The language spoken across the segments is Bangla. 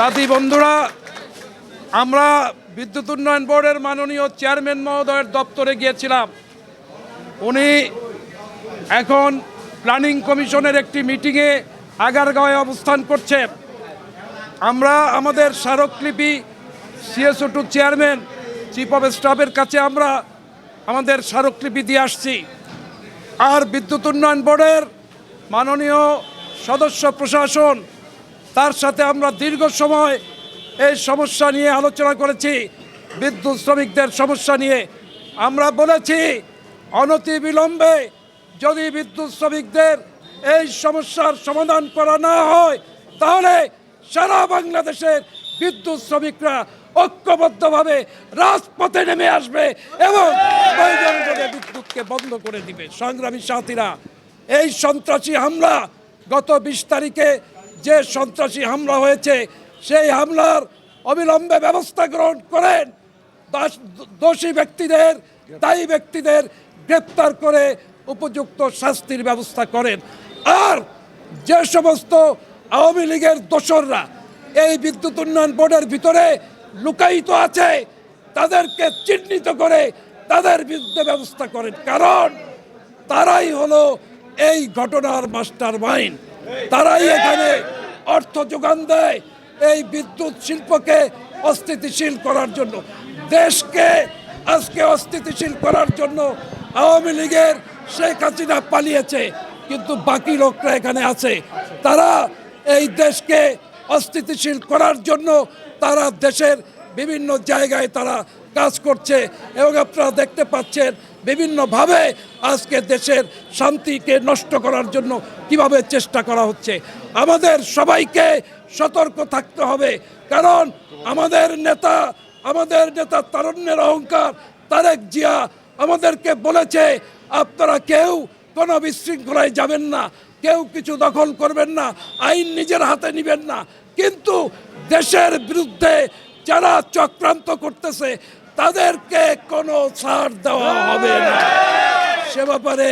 সাথী বন্ধুরা, আমরা বিদ্যুৎ উন্নয়ন বোর্ডের মাননীয় চেয়ারম্যান মহোদয়ের দপ্তরে গিয়েছিলাম। উনি এখন প্ল্যানিং কমিশনের একটি মিটিংয়ে আগারগাঁওয়ে অবস্থান করছেন। আমরা আমাদের স্মারকলিপি CSO to chairman chief of স্টাফের কাছে আমরা আমাদের স্মারকলিপি দিয়ে আসছি। আর বিদ্যুৎ উন্নয়ন বোর্ডের মাননীয় সদস্য প্রশাসন তার সাথে আমরা দীর্ঘ সময় এই সমস্যা নিয়ে আলোচনা করেছি, বিদ্যুৎ শ্রমিকদের সমস্যা নিয়ে। আমরা বলেছি, অনতি বিলম্বে যদি বিদ্যুৎ শ্রমিকদের এই সমস্যার সমাধান করা না হয়, তাহলে সারা বাংলাদেশের বিদ্যুৎ শ্রমিকরা ঐক্যবদ্ধভাবে রাজপথে নেমে আসবে এবং বিদ্যুৎকে বন্ধ করে দিবে। সংগ্রামী সাথীরা, এই সন্ত্রাসী হামলা গত বিশ তারিখে যে সন্ত্রাসী হামলা হয়েছে, সেই হামলার অবিলম্বে ব্যবস্থা গ্রহণ করেন। দোষী ব্যক্তিদের, দায়ী ব্যক্তিদের গ্রেপ্তার করে উপযুক্ত শাস্তির ব্যবস্থা করেন। আর যে সমস্ত আওয়ামী লীগের দোসররা এই বিদ্যুৎ উন্নয়ন বোর্ডের ভিতরে লুকায়িত আছে, তাদেরকে চিহ্নিত করে তাদের বিরুদ্ধে ব্যবস্থা করেন। কারণ তারাই হলো এই ঘটনার মাস্টার মাইন্ড তারাই এখানে অর্থ যোগান দেয় এই বিদ্যুৎ শিল্পকে অস্থিতিশীল করার জন্য। দেশকে আজকে অস্থিতিশীল করার জন্য আওয়ামী লীগের শেখ হাসিনা পালিয়েছে, কিন্তু বাকি লোকরা এখানে আছে। তারা এই দেশকে অস্থিতিশীল করার জন্য তারা দেশের বিভিন্ন জায়গায় তারা কাজ করছে এবং আপনারা দেখতে পাচ্ছেন বিভিন্নভাবে আজকে দেশের শান্তিকে নষ্ট করার জন্য কীভাবে চেষ্টা করা হচ্ছে। আমাদের সবাইকে সতর্ক থাকতে হবে কারণ আমাদের নেতা আমাদের নেতা তারুণ্যের অহংকার, তারেক জিয়া আমাদেরকে বলেছে, আপনারা কেউ কোনো বিশৃঙ্খলায় যাবেন না, কেউ কিছু দখল করবেন না, আইন নিজের হাতে নেবেন না। কিন্তু দেশের বিরুদ্ধে যারা চক্রান্ত করতেছে, তাদেরকে কোনো ছাড় দেওয়া হবে না। সে ব্যাপারে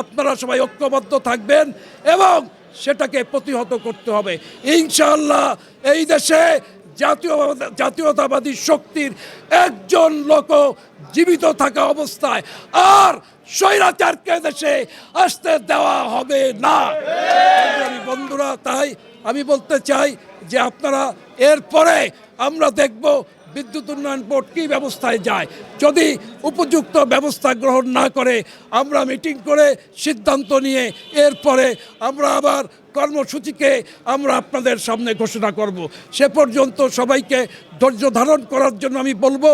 আপনারা সবাই ঐক্যবদ্ধ থাকবেন এবং সেটাকে প্রতিহত করতে হবে। ইনশাআল্লাহ এই দেশে জাতীয় জাতীয়তাবাদী শক্তির একজন লোক জীবিত থাকা অবস্থায় আর স্বৈরাচারকে দেশে আসতে দেওয়া হবে না। বন্ধুরা, তাই আমি বলতে চাই যে আপনারা এরপরে আমরা দেখব বিদ্যুৎ উন্নয়ন বোর্ড কী ব্যবস্থায় যায়। যদি উপযুক্ত ব্যবস্থা গ্রহণ না করে, আমরা মিটিং করে সিদ্ধান্ত নিয়ে এরপরে আমরা আবার কর্মসূচিকে আমরা আপনাদের সামনে ঘোষণা করব। সে পর্যন্ত সবাইকে ধৈর্য ধারণ করার জন্য আমি বলব